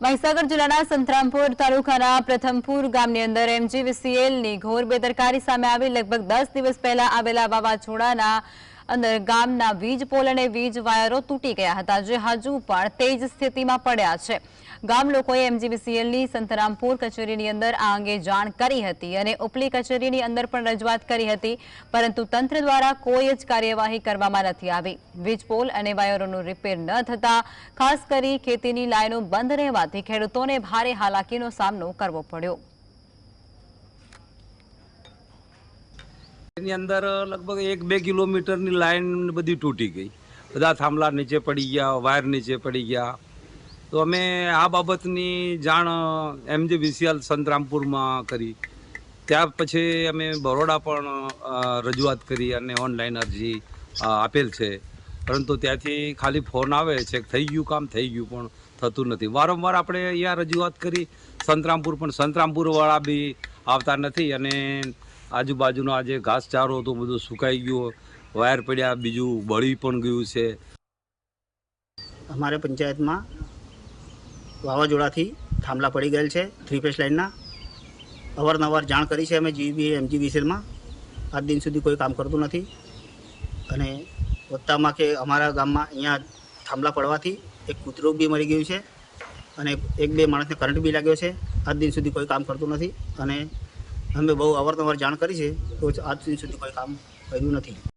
મહીસાગર જિલ્લાના સંતરામપુર તાલુકાના પ્રથમપુર ગામની અંદર એમજીવીસીએલની ઘોર બેદરકારી સામે આવી લગભગ દસ દિવસ પહેલા આવેલા વાવાઝોડાના અંદર ગામના વીજ પોલ અને વીજ વાયરો તૂટી ગયા હતા, જે હજુ પણ તે જ સ્થિતિમાં પડ્યા છે. ગામ લોકોએ એમજીવીસીએલની સંતરામપુર કચેરીની અંદર આ અંગે જાણ કરી હતી અને ઉપલી કચેરીની અંદર પણ રજૂઆત કરી હતી, પરંતુ તંત્ર દ્વારા કોઈ જ કાર્યવાહી કરવામાં નથી આવી. વીજ પોલ અને વાયરોનું રિપેર ન થતા, ખાસ કરી ખેતીની લાઈનો બંધ રહેવાથી ખેડૂતોને ભારે હાલાકીનો સામનો કરવો પડ્યો. એની અંદર લગભગ એક બે કિલોમીટરની લાઈન બધી તૂટી ગઈ. બધા થાંભલા નીચે પડી ગયા, વાયર નીચે પડી ગયા. તો અમે આ બાબતની જાણ એમ જે વિસીએલ સંતરામપુરમાં કરી. ત્યાર પછી અમે બરોડા પણ રજૂઆત કરી અને ઓનલાઈન અરજી આપેલ છે. પરંતુ ત્યાંથી ખાલી ફોન આવે છે, થઈ ગયું કામ, થઈ ગયું, પણ થતું નથી. વારંવાર આપણે અહીંયા રજૂઆત કરી. સંતરામપુર પણ સંતરામપુરવાળા બી આવતા નથી અને આજુબાજુનો આજે ઘાસચારો હતો, બધું સુકાઈ ગયું, વાયર પડ્યા, બીજું બળી પણ ગયું છે. અમારે પંચાયતમાં વાવાઝોડાથી થાંભલા પડી ગયેલ છે થ્રી ફેસ લાઇનના અવારનવાર જાણ કરી છે અમે જીબી એમજી વિસેલમાં આજ દિન સુધી કોઈ કામ કરતું નથી. અને વત્તામાં કે અમારા ગામમાં અહીંયા થાંભલા પડવાથી એક કૂતરું બી મરી ગયું છે અને એક બે માણસને કરંટ બી લાગ્યો છે. આજ દિન સુધી કોઈ કામ કરતું નથી અને અમે બહુ અવારનવાર જાણ કરી છે. તો આજ સુધી કોઈ કામ કર્યું નથી.